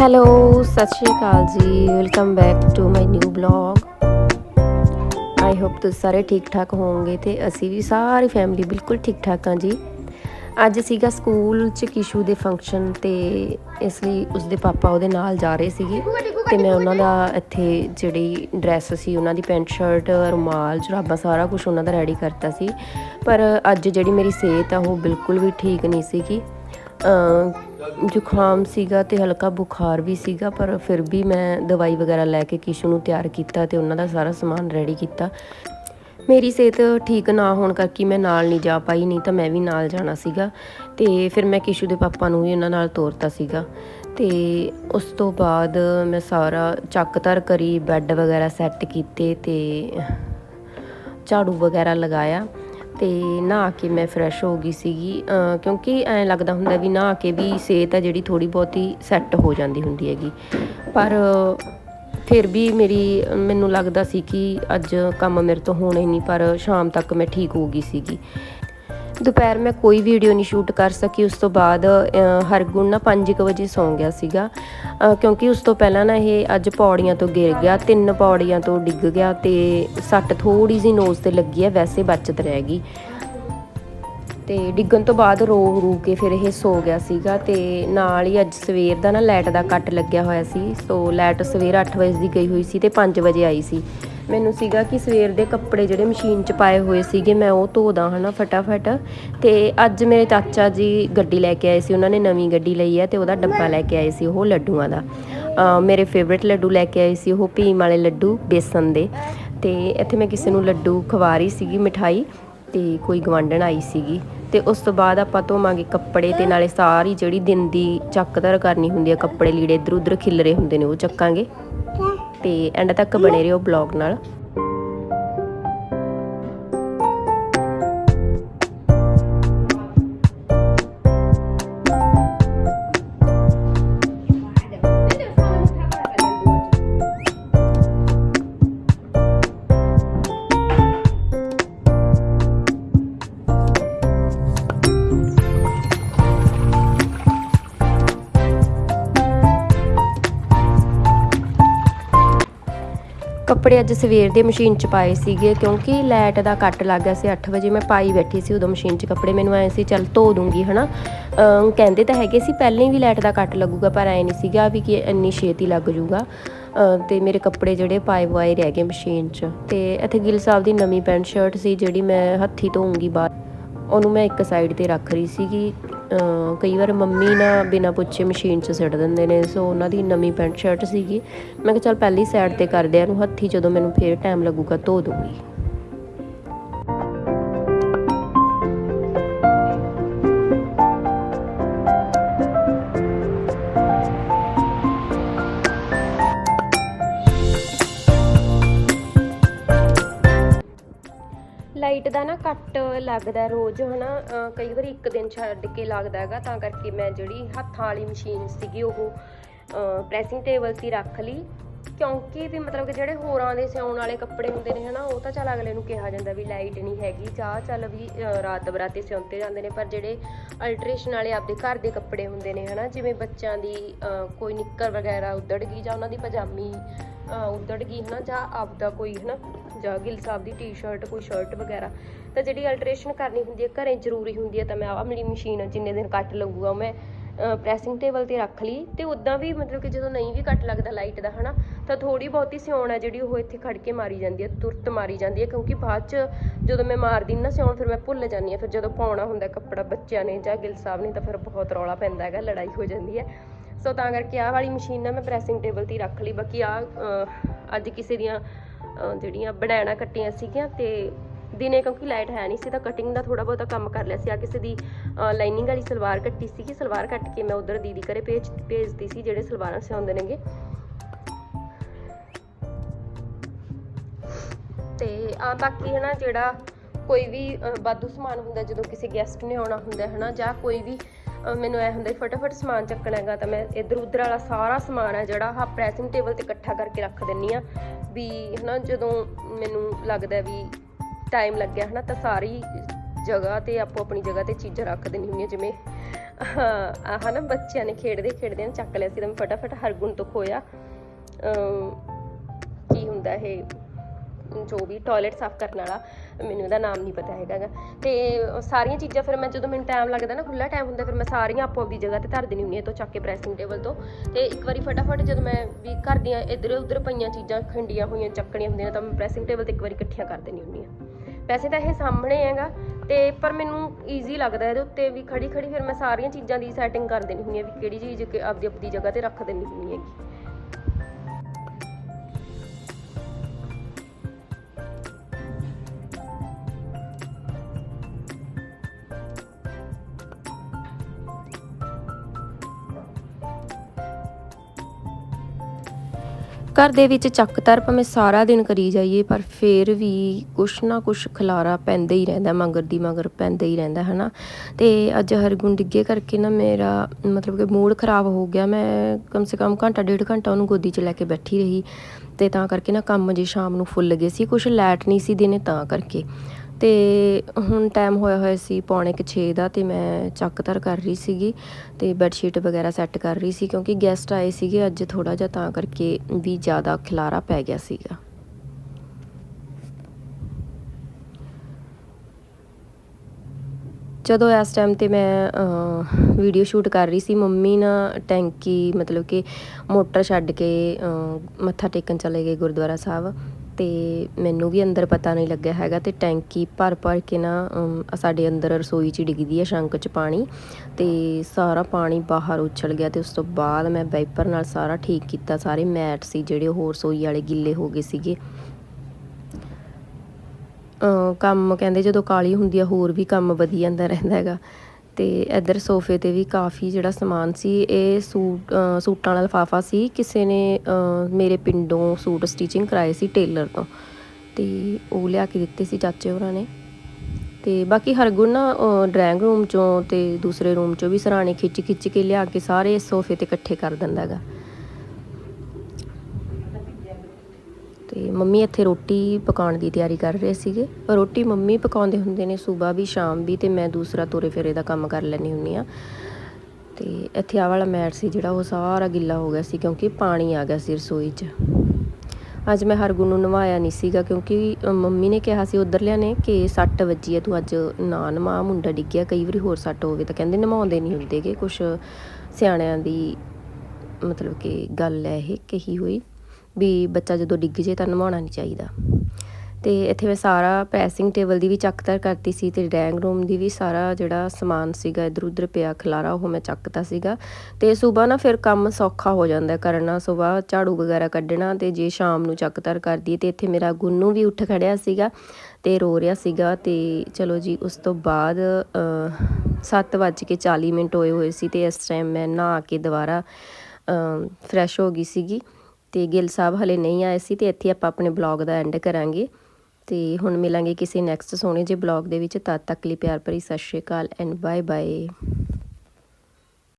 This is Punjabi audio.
ਹੈਲੋ, ਸਤਿ ਸ਼੍ਰੀ ਅਕਾਲ ਜੀ। Welcome back to my new blog I hope ਤੁਸੀਂ ਸਾਰੇ ਠੀਕ ਠਾਕ ਹੋਵੋਗੇ ਤੇ ਅਸੀਂ ਵੀ ਸਾਰੀ ਫੈਮਿਲੀ ਬਿਲਕੁਲ ਠੀਕ ਠਾਕ ਹਾਂ ਜੀ। ਅੱਜ ਸੀਗਾ ਸਕੂਲ ਚ ਕਿਸ਼ੂ ਦੇ ਫੰਕਸ਼ਨ ਤੇ ਇਸ ਲਈ ਉਸਦੇ ਪਾਪਾ ਉਹਦੇ ਨਾਲ ਜਾ ਰਹੇ ਸੀਗੇ। ਤੇ ਮੈਂ ਉਹਨਾਂ ਦਾ ਇੱਥੇ ਜਿਹੜੀ ਡਰੈਸ ਸੀ, ਉਹਨਾਂ ਦੀ ਪੈਂਟ ਸ਼ਰਟ ਰੁਮਾਲ, ਜੁਰਾਬਾਂ, ਸਾਰਾ ਕੁਝ ਉਹਨਾਂ ਦਾ ਰੈਡੀ ਕਰਤਾ ਸੀ। ਪਰ ਅੱਜ ਜਿਹੜੀ ਮੇਰੀ ਸਿਹਤ ਆ, ਉਹ ਬਿਲਕੁਲ ਵੀ ਠੀਕ ਨਹੀਂ ਸੀਗੀ। ਜ਼ੁਕਾਮ ਸੀਗਾ ਤੇ ਹਲਕਾ ਬੁਖਾਰ ਵੀ ਸੀਗਾ, ਪਰ ਫਿਰ ਵੀ ਮੈਂ ਦਵਾਈ ਵਗੈਰਾ ਲੈ ਕੇ ਕਿਸ਼ੂ ਨੂੰ ਤਿਆਰ ਕੀਤਾ ਤੇ ਉਹਨਾਂ ਦਾ ਸਾਰਾ ਸਮਾਨ ਰੈਡੀ ਕੀਤਾ। ਮੇਰੀ ਸਿਹਤ ਠੀਕ ਨਾ ਹੋਣ ਕਰਕੇ ਮੈਂ ਨਾਲ ਨਹੀਂ ਜਾ ਪਾਈ, ਨਹੀਂ ਤਾਂ ਮੈਂ ਵੀ ਨਾਲ ਜਾਣਾ ਸੀਗਾ ਤੇ ਫਿਰ ਮੈਂ ਕਿਸ਼ੂ ਦੇ ਪਾਪਾ ਨੂੰ ਵੀ ਉਹਨਾਂ ਨਾਲ ਤੋਰਤਾ ਸੀਗਾ। ਤੇ ਉਸ ਤੋਂ ਬਾਅਦ ਮੈਂ ਸਾਰਾ ਚੱਕ ਧਰ ਕਰੀ, ਬੈੱਡ ਵਗੈਰਾ ਸੈੱਟ ਕੀਤੇ ਤੇ ਝਾੜੂ ਵਗੈਰਾ ਲਗਾਇਆ। ਤੇ ਨਹਾ ਕੇ ਮੈਂ ਫਰੈਸ਼ ਹੋ ਗਈ ਸੀਗੀ। ਕਿਉਂਕਿ ਐਂ ਲੱਗਦਾ ਹੁੰਦਾ ਵੀ ਨਹਾ ਕੇ ਵੀ ਸਿਹਤ ਆ ਜਿਹੜੀ ਥੋੜੀ ਬਹੁਤੀ ਸੈੱਟ ਹੋ ਜਾਂਦੀ ਹੁੰਦੀ ਹੈਗੀ। ਪਰ ਫਿਰ ਵੀ ਮੇਰੀ, ਮੈਨੂੰ ਲੱਗਦਾ ਸੀ ਕਿ ਅੱਜ ਕੰਮ ਮੇਰੇ ਤੋਂ ਹੋਣਾ ਹੀ ਨਹੀਂ, ਪਰ ਸ਼ਾਮ ਤੱਕ ਮੈਂ ਠੀਕ ਹੋ ਗਈ ਸੀਗੀ। ਦੁਪਹਿਰ ਮੈਂ ਕੋਈ ਵੀਡੀਓ ਨਹੀਂ ਸ਼ੂਟ ਕਰ ਸਕੀ, ਉਸ ਤੋਂ ਬਾਅਦ ਹਰਗੁਣ ਨਾ 5:00 ਵਜੇ ਸੌਂ ਗਿਆ ਸੀਗਾ। ਕਿਉਂਕਿ ਉਸ ਤੋਂ ਪਹਿਲਾਂ ਨਾ ਇਹ ਅੱਜ ਪੌੜੀਆਂ ਤੋਂ ਗਿਰ ਗਿਆ, ਤਿੰਨ ਪੌੜੀਆਂ ਤੋਂ ਡਿੱਗ ਗਿਆ ਤੇ ਸੱਟ ਥੋੜੀ ਜਿਹੀ ਨੋਜ਼ ਤੇ ਲੱਗੀ ਹੈ ਵੈਸੇ ਬਚਤ ਰਹਿ ਗਈ। ਤੇ ਡਿੱਗਣ ਤੋਂ ਬਾਅਦ ਰੋ ਰੂ ਕੇ ਫਿਰ ਇਹ ਸੋ ਗਿਆ ਸੀਗਾ ਤੇ ਨਾਲ ਹੀ ਅੱਜ ਸਵੇਰ ਦਾ ਨਾ ਲਾਈਟ ਦਾ ਕੱਟ ਲੱਗਿਆ ਹੋਇਆ ਸੀ। ਸੋ ਲਾਈਟ ਸਵੇਰ 8 ਵਜੇ ਦੀ ਗਈ ਹੋਈ ਸੀ ਤੇ 5 ਵਜੇ ਆਈ ਸੀ। ਮੈਨੂੰ ਸੀਗਾ ਕਿ ਸਵੇਰ ਦੇ ਕੱਪੜੇ ਜਿਹੜੇ ਮਸ਼ੀਨ 'ਚ ਪਾਏ ਹੋਏ ਸੀਗੇ, ਮੈਂ ਉਹ ਧੋ ਦਾਂ ਹਨਾ ਫਟਾਫਟ। ਤੇ ਅੱਜ ਮੇਰੇ ਚਾਚਾ ਜੀ ਗੱਡੀ ਲੈ ਕੇ ਆਏ ਸੀ, ਉਹਨਾਂ ਨੇ ਨਵੀਂ ਗੱਡੀ ਲਈ ਹੈ ਤੇ ਉਹਦਾ ਡੱਬਾ ਲੈ ਕੇ ਆਏ ਸੀ ਉਹ ਲੱਡੂਆਂ ਦਾ। ਮੇਰੇ ਫੇਵਰਿਟ ਲੱਡੂ ਲੈ ਕੇ ਆਏ ਸੀ ਉਹ ਭੀਮ ਵਾਲੇ ਲੱਡੂ, ਬੇਸਨ ਦੇ। ਤੇ ਇੱਥੇ ਮੈਂ ਕਿਸੇ ਨੂੰ ਲੱਡੂ ਖਵਾ ਰਹੀ ਸੀਗੀ ਮਿਠਾਈ ਤੇ ਕੋਈ ਗਵਾਂਢਣ ਆਈ ਸੀਗੀ। ਤੇ ਉਸ ਤੋਂ ਬਾਅਦ ਆਪਾਂ ਧੋਵਾਂਗੇ ਕੱਪੜੇ ਤੇ ਨਾਲੇ ਸਾਰੀ ਜਿਹੜੀ ਦਿਨ ਦੀ ਚੱਕਧਰ ਕਰਨੀ ਹੁੰਦੀ ਹੈ ਕੱਪੜੇ ਲੀੜੇ ਇਧਰ ਉਧਰ ਖਿਲਰੇ ਹੁੰਦੇ ਨੇ ਉਹ ਚੱਕਾਂਗੇ। ਤੇ ਐਂਡ ਤੱਕ ਬਣੇ ਰਹੋ ਬਲੌਗ ਨਾਲ। ਕੱਪੜੇ ਅੱਜ ਸਵੇਰ ਦੇ ਮਸ਼ੀਨ 'ਚ ਪਾਏ ਸੀਗੇ ਕਿਉਂਕਿ ਲਾਈਟ ਦਾ ਕੱਟ ਲੱਗ ਗਿਆ ਸੀ 8 ਵਜੇ ਮੈਂ ਪਾਈ ਬੈਠੀ ਸੀ ਉਦੋਂ ਮਸ਼ੀਨ 'ਚ ਕੱਪੜੇ ਮੈਨੂੰ ਐ ਸੀ ਚੱਲ ਧੋ ਦੂੰਗੀ ਹਨਾ? ਅਮ ਕਹਿੰਦੇ ਤਾਂ ਹੈਗੇ ਸੀ ਪਹਿਲਾਂ ਹੀ ਵੀ ਲਾਈਟ ਦਾ ਕੱਟ ਲੱਗੂਗਾ ਪਰ ਐ ਨਹੀਂ ਸੀਗਾ ਵੀ ਕਿ ਇੰਨੀ ਛੇਤੀ ਲੱਗ ਜੂਗਾ। ਅ, ਤੇ ਮੇਰੇ ਕੱਪੜੇ ਜਿਹੜੇ ਪਾਏ ਵਾਏ ਰਹਿ ਗਏ ਮਸ਼ੀਨ 'ਚ। ਤੇ ਇੱਥੇ ਗਿੱਲ ਸਾਹਿਬ ਦੀ ਨਵੀਂ ਪੈਂਟ ਸ਼ਰਟ ਸੀ ਜਿਹੜੀ ਮੈਂ ਹੱਥੀ ਧੋਉਂਗੀ ਬਾਅਦ। ਉਹਨੂੰ ਮੈਂ ਇੱਕ ਸਾਈਡ ਤੇ ਰੱਖ ਰਹੀ ਸੀਗੀ। ਕਈ ਵਾਰ ਮੰਮੀ ਨਾ ਬਿਨਾ ਪੁੱਛੇ ਮਸ਼ੀਨ 'ਚ ਸਿੱਟ ਦਿੰਦੇ ਨੇ, ਸੋ ਉਹਨਾਂ ਦੀ ਨਵੀਂ ਪੈਂਟ ਸ਼ਰਟ ਸੀਗੀ। ਮੈਂ ਕਿਹਾ ਚੱਲ ਪਹਿਲੀ ਸਾਈਡ ਤੇ ਕਰਦੇ ਆ ਇਹਨੂੰ ਹੱਥੀ ਜਦੋਂ ਮੈਨੂੰ ਫੇਰ ਟਾਈਮ ਲੱਗੂਗਾ ਧੋ ਦੂੰਗੀ। ਲਾਈਟ ਦਾ ਨਾ ਕੱਟ ਲੱਗਦਾ ਰੋਜ਼, ਹਨਾ? ਅਹ ਕਈ ਵਾਰੀ ਇੱਕ ਦਿਨ ਛੱਡ ਕੇ ਲੱਗਦਾ ਹੈਗਾ, ਤਾਂ ਕਰਕੇ ਮੈਂ ਜਿਹੜੀ ਹੱਥਾਂ ਵਾਲੀ ਮਸ਼ੀਨ ਸੀਗੀ, ਉਹ ਪ੍ਰੈਸਿੰਗ ਟੇਬਲ ਤੇ ਰੱਖ ਲਈ। ਕਿਉਂਕਿ ਵੀ ਮਤਲਬ ਕਿ ਜਿਹੜੇ ਹੋਰਾਂ ਦੇ ਸਿਉਣ ਵਾਲੇ ਕੱਪੜੇ ਹੁੰਦੇ ਨੇ ਹਨਾ, ਉਹ ਤਾਂ ਚੱਲ ਅਗਲੇ ਨੂੰ ਕਿਹਾ ਜਾਂਦਾ ਵੀ ਲਾਈਟ ਨਹੀਂ ਹੈਗੀ, ਚਾਹ ਚੱਲ ਵੀ ਰਾਤ ਬਰਾਤੇ ਸਿਉਂਤੇ ਜਾਂਦੇ ਨੇ, ਪਰ ਜਿਹੜੇ ਅਲਟਰੇਸ਼ਨ ਵਾਲੇ ਆਪਦੇ ਘਰ ਦੇ ਕੱਪੜੇ ਹੁੰਦੇ ਨੇ ਹਨਾ, ਜਿਵੇਂ ਬੱਚਿਆਂ ਦੀ ਕੋਈ ਨਿੱਕਰ ਵਗੈਰਾ ਉੱਧੜ ਗਈ ਜਾਂ ਉਹਨਾਂ ਦੀ ਪਜਾਮੀ ਉੱਧੜ ਗਈ ਹਨਾ, ਜਾਂ ਆਪਦਾ ਕੋਈ ਹਨਾ, ਜਾਂ ਗਿੱਲ ਸਾਹਿਬ ਦੀ ਟੀ-ਸ਼ਰਟ ਕੋਈ ਸ਼ਰਟ ਵਗੈਰਾ, ਤਾਂ ਜਿਹੜੀ ਅਲਟਰੇਸ਼ਨ ਕਰਨੀ ਹੁੰਦੀ ਹੈ, ਘਰੇ ਜ਼ਰੂਰੀ ਹੁੰਦੀ ਹੈ, ਤਾਂ ਮੈਂ ਆਹ ਵਾਲੀ ਮਸ਼ੀਨ ਜਿੰਨੇ ਦਿਨ ਕੱਟ ਲਊਗਾ, ਉਹ ਮੈਂ ਪ੍ਰੈਸਿੰਗ ਟੇਬਲ ਤੇ ਰੱਖ ਲਈ ਅਤੇ ਉੱਦਾਂ ਵੀ ਮਤਲਬ ਕਿ ਜਦੋਂ ਨਹੀਂ ਵੀ ਕੱਟ ਲੱਗਦਾ ਲਾਈਟ ਦਾ ਹੈ ਨਾ ਤਾਂ ਥੋੜ੍ਹੀ ਬਹੁਤੀ ਸਿਉਣ ਹੈ ਜਿਹੜੀ ਉਹ ਇੱਥੇ ਖੜ ਕੇ ਮਾਰੀ ਜਾਂਦੀ ਹੈ ਤੁਰਤ ਮਾਰੀ ਜਾਂਦੀ ਹੈ ਕਿਉਂਕਿ ਬਾਅਦ ਚ ਜਦੋਂ ਮੈਂ ਮਾਰਦੀ ਨਾ ਸਿਉਣ, ਫਿਰ ਮੈਂ ਭੁੱਲ ਜਾਂਦੀ ਹਾਂ ਫਿਰ ਜਦੋਂ ਪਾਉਣਾ ਹੁੰਦਾ ਕੱਪੜਾ ਬੱਚਿਆਂ ਨੇ ਜਾਂ ਗਿੱਲ ਸਾਹਿਬ ਨੇ, ਤਾਂ ਫਿਰ ਬਹੁਤ ਰੌਲਾ ਪੈਂਦਾ ਹੈਗਾ, ਲੜਾਈ ਹੋ ਜਾਂਦੀ ਹੈ ਸੋ ਤਾਂ ਕਰਕੇ ਆਹ ਵਾਲੀ ਮਸ਼ੀਨ ਨਾ ਮੈਂ ਪ੍ਰੈਸਿੰਗ ਟੇਬਲ ਤੇ ਹੀ ਰੱਖ ਲਈ, ਬਾਕੀ ਆ ਅੱਜ ਕਿਸੇ ਦੀਆਂ ਜਿਹੜੀਆਂ ਬਣਾਣਾ ਕੱਟੀਆਂ ਸੀਗੀਆਂ ਤੇ ਦਿਨੇ ਕਿਉਂਕਿ ਲਾਈਟ ਹੈ ਨਹੀਂ ਸੀ ਤਾਂ ਕਟਿੰਗ ਦਾ ਥੋੜਾ ਬਹੁਤਾ ਕੰਮ ਕਰ ਲਿਆ ਸੀ। ਆ ਕਿਸੇ ਦੀ ਲਾਈਨਿੰਗ ਵਾਲੀ ਸਲਵਾਰ ਕੱਟੀ ਸੀਗੀ ਸਲਵਾਰ ਕੱਟ ਕੇ ਮੈਂ ਉਧਰ ਦੀਦੀ ਘਰੇ ਭੇਜ ਭੇਜਦੀ ਸੀ ਜਿਹੜੇ ਸਲਵਾਰਾਂ ਸਿਉਂਦੇ ਨੇਗੇ। ਤੇ ਆ ਬਾਕੀ ਹਨਾ ਜਿਹੜਾ ਕੋਈ ਵੀ ਅ, ਵਾਧੂ ਸਮਾਨ ਹੁੰਦਾ ਜਦੋਂ ਕਿਸੇ ਗੈਸਟ ਨੇ ਆਉਣਾ ਹੁੰਦਾ ਹਨਾ ਜਾਂ ਕੋਈ ਵੀ ਮੈਨੂੰ ਐ ਹੁੰਦਾ ਫਟਾਫਟ ਸਮਾਨ ਚੱਕਣਾ ਹੈਗਾ ਤਾਂ ਮੈਂ ਇੱਧਰ ਉਧਰ ਵਾਲਾ ਸਾਰਾ ਸਮਾਨ ਹੈ ਜਿਹੜਾ ਆਹ ਪ੍ਰੈਸਿੰਗ ਟੇਬਲ ਤੇ ਇਕੱਠਾ ਕਰਕੇ ਰੱਖ ਦਿੰਨੀ ਆ ਵੀ ਹਨਾ ਜਦੋਂ ਮੈਨੂੰ ਲੱਗਦਾ ਵੀ ਟਾਈਮ ਲੱਗਿਆ ਹਨਾ ਤਾਂ ਸਾਰੀ ਜਗ੍ਹਾ ਤੇ ਆਪੋ ਆਪਣੀ ਜਗ੍ਹਾ ਤੇ ਚੀਜ਼ਾਂ ਰੱਖ ਦੇਣੀ ਹੁੰਦੀਆਂ ਜਿਵੇਂ ਹਾਂ, ਆਹ ਨਾ ਬੱਚਿਆਂ ਨੇ ਖੇਡਦੇ ਖੇਡਦੇ ਨੇ ਚੱਕ ਲਿਆ ਸੀ ਤਾਂ ਮੈਂ ਫਟਾਫਟ ਹਰਗੁਣ ਤੋਂ ਖੋਇਆ। ਅਮ, ਕੀ ਹੁੰਦਾ ਇਹ? ਜੋ ਵੀ ਟਾਇਲਟ ਸਾਫ਼ ਕਰਨ ਵਾਲਾ, ਮੈਨੂੰ ਇਹਦਾ ਨਾਮ ਨਹੀਂ ਪਤਾ ਹੈਗਾ ਗਾ। ਤੇ ਸਾਰੀਆਂ ਚੀਜ਼ਾਂ ਫਿਰ ਮੈਂ ਜਦੋਂ ਮੈਨੂੰ ਟਾਈਮ ਲੱਗਦਾ ਨਾ ਖੁੱਲਾ ਟਾਈਮ ਹੁੰਦਾ, ਫਿਰ ਮੈਂ ਸਾਰੀਆਂ ਆਪੋ ਆਪਣੀ ਜਗ੍ਹਾ ਤੇ ਧਰ ਦਿੰਦੀ ਹੁੰਦੀ ਹਾਂ ਤੋਂ ਚੱਕ ਕੇ ਪ੍ਰੈਸਿੰਗ ਟੇਬਲ ਤੋਂ। ਤੇ ਇੱਕ ਵਾਰੀ ਫਟਾਫਟ ਜਦੋਂ ਮੈਂ ਵੀ ਘਰ ਦੀਆਂ ਇੱਧਰ ਉੱਧਰ ਪਈਆਂ ਚੀਜ਼ਾਂ, ਖੰਡੀਆਂ ਹੋਈਆਂ, ਚੱਕਣੀਆਂ ਹੁੰਦੀਆਂ ਤਾਂ ਮੈਂ ਪ੍ਰੈਸਿੰਗ ਟੇਬਲ ਤੇ ਇੱਕ ਵਾਰੀ ਇਕੱਠੀਆਂ ਕਰ ਦਿੰਦੀ ਹੁੰਦੀ ਹਾਂ। ਵੈਸੇ ਤਾਂ ਇਹ ਸਾਹਮਣੇ ਹੈਗਾ, ਤੇ ਪਰ ਮੈਨੂੰ ਈਜ਼ੀ ਲੱਗਦਾ ਇਹਦੇ ਉੱਤੇ ਵੀ ਖੜੀ ਖੜੀ ਫਿਰ ਮੈਂ ਸਾਰੀਆਂ ਚੀਜ਼ਾਂ ਦੀ ਸੈਟਿੰਗ ਕਰ ਦੇਣੀ ਹੁੰਦੀ ਹੈ, ਵੀ ਕਿਹੜੀ ਚੀਜ਼ ਆਪਦੀ ਆਪਦੀ ਜਗ੍ਹਾ ਤੇ ਰੱਖ ਦੇਣੀ ਹੁੰਦੀ ਹੈਗੀ। ਘਰ ਦੇ ਵਿੱਚ ਚੱਕਤਰ ਭਾਵੇਂ ਸਾਰਾ ਦਿਨ ਕਰੀ ਜਾਈਏ, ਪਰ ਫਿਰ ਵੀ ਕੁਛ ਨਾ ਕੁਛ ਖਲਾਰਾ ਪੈਂਦਾ ਹੀ ਰਹਿੰਦਾ, ਮਗਰ ਦੀ ਮਗਰ ਪੈਂਦਾ ਹੀ ਰਹਿੰਦਾ, ਹਨਾ? ਤੇ ਅੱਜ ਹਰਗੁਣ ਡਿੱਗੇ ਕਰਕੇ ਨਾ ਮੇਰਾ ਮਤਲਬ ਕਿ ਮੂਡ ਖਰਾਬ ਹੋ ਗਿਆ। ਮੈਂ ਕਮ ਸੇ ਕਮ ਘੰਟਾ, ਡੇਢ ਘੰਟਾ ਉਹਨੂੰ ਗੋਦੀ 'ਚ ਲੈ ਕੇ ਬੈਠੀ ਰਹੀ ਤੇ ਤਾਂ ਕਰਕੇ ਨਾ ਕੰਮ ਜੇ ਸ਼ਾਮ ਨੂੰ ਫੁੱਲ ਗਏ ਸੀ, ਕੁਛ ਲੈਟ ਨਹੀਂ ਸੀ ਦਿਨੇ ਤਾਂ ਕਰਕੇ। ਤੇ ਹੁਣ ਟਾਈਮ ਹੋਇਆ ਹੋਇਆ ਸੀ ਪੌਣੇ ਕੁ 6 ਦਾ ਤੇ ਮੈਂ ਚੱਕਤਰ ਕਰ ਰਹੀ ਸੀਗੀ ਤੇ ਬੈੱਡ ਸ਼ੀਟ ਵਗੈਰਾ ਸੈੱਟ ਕਰ ਰਹੀ ਸੀ ਕਿਉਂਕਿ ਗੈਸਟ ਆਏ ਸੀਗੇ ਅੱਜ ਥੋੜਾ ਜਿਹਾ ਤਾਂ ਕਰਕੇ ਵੀ ਜ਼ਿਆਦਾ ਖਲਾਰਾ ਪੈ ਗਿਆ ਸੀਗਾ। ਜਦੋਂ ਇਸ ਟਾਈਮ ਤੇ ਮੈਂ ਵੀਡੀਓ ਸ਼ੂਟ ਕਰ ਰਹੀ ਸੀ, ਮੰਮੀ ਨਾ ਟੈਂਕੀ ਮਤਲਬ ਕਿ ਮੋਟਰ ਛੱਡ ਕੇ ਮੱਥਾ ਟੇਕਣ ਚਲੇ ਗਏ ਗੁਰਦੁਆਰਾ ਸਾਹਿਬ। ਤੇ ਮੈਨੂੰ ਵੀ ਅੰਦਰ ਪਤਾ ਨਹੀਂ ਲੱਗਿਆ ਹੈਗਾ ਤੇ ਟੈਂਕੀ ਭਰ ਭਰ ਕੇ ਨਾ ਸਾਡੇ ਅੰਦਰ ਰਸੋਈ 'ਚ ਡਿੱਗਦੀ ਹੈ ਸ਼ੰਕ 'ਚ ਪਾਣੀ ਤੇ ਸਾਰਾ ਪਾਣੀ ਬਾਹਰ ਉਛਲ ਗਿਆ ਤੇ ਉਸ ਤੋਂ ਬਾਅਦ ਮੈਂ ਵਾਈਪਰ ਨਾਲ ਸਾਰਾ ਠੀਕ ਕੀਤਾ, ਸਾਰੇ ਮੈਟ ਸੀ ਜਿਹੜੇ ਹੋਰ ਰਸੋਈ ਵਾਲੇ ਗਿੱਲੇ ਹੋ ਗਏ ਸੀਗੇ। ਕੰਮ ਕਹਿੰਦੇ ਜਦੋਂ ਕਾਲੀ ਹੁੰਦੀ ਆ ਹੋਰ ਵੀ ਕੰਮ ਵਧੀ ਜਾਂਦਾ ਰਹਿੰਦਾ ਹੈਗਾ। ਤੇ ਇੱਧਰ ਸੋਫੇ ਤੇ ਵੀ ਕਾਫੀ ਜਿਹੜਾ ਸਮਾਨ ਸੀ, ਇਹ ਸੂਟ ਸੂਟਾਂ ਵਾਲਾ ਲਿਫਾਫਾ ਸੀ। ਕਿਸੇ ਨੇ ਮੇਰੇ ਪਿੰਡੋਂ ਸੂਟ ਸਟਿਚਿੰਗ ਕਰਾਏ ਸੀ ਟੇਲਰ ਤੋਂ ਤੇ ਉਹ ਲਿਆ ਕੇ ਦਿੱਤੇ ਸੀ ਚਾਚੇ ਹੋਰਾਂ ਨੇ। ਤੇ ਬਾਕੀ ਹਰਗੁਣ ਨਾ ਡਰਾਇੰਗ ਰੂਮ ਚੋਂ ਤੇ ਦੂਸਰੇ ਰੂਮ ਚੋਂ ਵੀ ਸਰਾਣੇ ਖਿੱਚ ਖਿੱਚ ਕੇ ਲਿਆ ਕੇ ਸਾਰੇ ਸੋਫੇ ਤੇ ਇਕੱਠੇ ਕਰ ਦਿੰਦਾ ਹੈਗਾ ਤੇ ਮੰਮੀ ਇੱਥੇ ਰੋਟੀ ਪਕਾਉਣ ਦੀ ਤਿਆਰੀ ਕਰ ਰਹੇ ਸੀਗੇ। ਰੋਟੀ ਮੰਮੀ ਪਕਾਉਂਦੇ ਹੁੰਦੇ ਨੇ ਸਵੇਰ ਵੀ, ਸ਼ਾਮ ਵੀ ਤੇ ਮੈਂ ਦੂਸਰਾ ਤੋਰੇ ਫੇਰੇ ਦਾ ਕੰਮ ਕਰ ਲੈਣੀ ਹੁੰਨੀ ਆ ਤੇ ਇੱਥੇ ਆਹ ਵਾਲਾ ਮੈਟ ਸੀ ਜਿਹੜਾ ਉਹ ਸਾਰਾ ਗਿੱਲਾ ਹੋ ਗਿਆ ਸੀ ਕਿਉਂਕਿ ਪਾਣੀ ਆ ਗਿਆ ਸੀ ਰਸੋਈ 'ਚ। ਅੱਜ ਮੈਂ ਹਰਗੁਣ ਨੂੰ ਨਵਾਇਆ ਨਹੀਂ ਸੀਗਾ ਕਿਉਂਕਿ ਮੰਮੀ ਨੇ ਕਿਹਾ ਸੀ ਉਧਰਲਿਆਂ ਨੇ ਕਿ ਸੱਟ ਵੱਜੀ ਹੈ, ਤੂੰ ਅੱਜ ਨਾ ਨਵਾ, ਮੁੰਡਾ ਡਿੱਗਿਆ, ਕਈ ਵਾਰੀ ਹੋਰ ਸੱਟ ਹੋਵੇ ਤਾਂ ਕਹਿੰਦੇ ਨਵਾਉਂਦੇ ਨਹੀਂ ਹੁੰਦੇ ਹੁੰਦੇਗੇ ਕੁਝ ਸਿਆਣਿਆਂ ਦੀ ਮਤਲਬ ਕਿ ਗੱਲ ਹੈ ਇਹ, ਕਹੀ ਹੋਈ। ਵੀ ਬੱਚਾ ਜਦੋਂ ਡਿੱਗ ਜੇ ਤਾਂ ਨਵਾਉਣਾ ਨਹੀਂ ਚਾਹੀਦਾ। ਤੇ ਇੱਥੇ ਮੈਂ ਸਾਰਾ ਪ੍ਰੈਸਿੰਗ ਟੇਬਲ ਦੀ ਵੀ ਚੱਕਤਰ ਕਰਤੀ ਸੀ ਤੇ ਡਰਾਇੰਗ ਰੂਮ ਦੀ ਵੀ ਸਾਰਾ ਜਿਹੜਾ ਸਮਾਨ ਸੀਗਾ, ਇਧਰ ਉਧਰ ਪਿਆ ਖਲਾਰਾ, ਉਹ ਮੈਂ ਚੱਕਤਾ ਸੀਗਾ। ਤੇ ਸਵੇਰ ਨਾ ਫਿਰ ਕੰਮ ਸੌਖਾ ਹੋ ਜਾਂਦਾ ਕਰਨਾ, ਸਵੇਰ ਝਾੜੂ ਵਗੈਰਾ ਕੱਢਣਾ ਤੇ ਜੇ ਸ਼ਾਮ ਨੂੰ ਚੱਕਤਰ ਕਰਦੀ ਤੇ ਇੱਥੇ ਮੇਰਾ ਗੁੰਨੂ ਵੀ ਉੱਠ ਖੜਿਆ ਸੀਗਾ ਤੇ ਰੋ ਰਿਹਾ ਸੀਗਾ ਤੇ ਚਲੋ ਜੀ ਉਸ ਤੋਂ ਬਾਅਦ 7:40 ਮਿੰਟ ਹੋਏ ਹੋਏ ਸੀ ਤੇ ਇਸ ਟਾਈਮ ਮੈਂ ਨਹਾ ਕੇ ਦੁਬਾਰਾ ਫਰੈਸ਼ ਹੋ ਗਈ ਸੀਗੀ। ਤੇ ਗਿੱਲ ਸਾਹਿਬ ਹਲੇ ਨਹੀਂ ਆਏ ਸੀ ਤੇ ਇੱਥੇ ਆਪਾਂ ਆਪਣੇ ਬਲੌਗ ਦਾ ਐਂਡ ਕਰਾਂਗੇ। ਤੇ ਹੁਣ ਮਿਲਾਂਗੇ ਕਿਸੇ ਨੈਕਸਟ ਸੋਹਣੇ ਜਿਹੇ ਬਲੌਗ ਦੇ ਵਿੱਚ। ਤਦ ਤੱਕ ਲਈ ਪਿਆਰ ਭਰੀ ਸਤਿ ਸ਼੍ਰੀ ਅਕਾਲ ਐਂਡ ਬਾਏ ਬਾਏ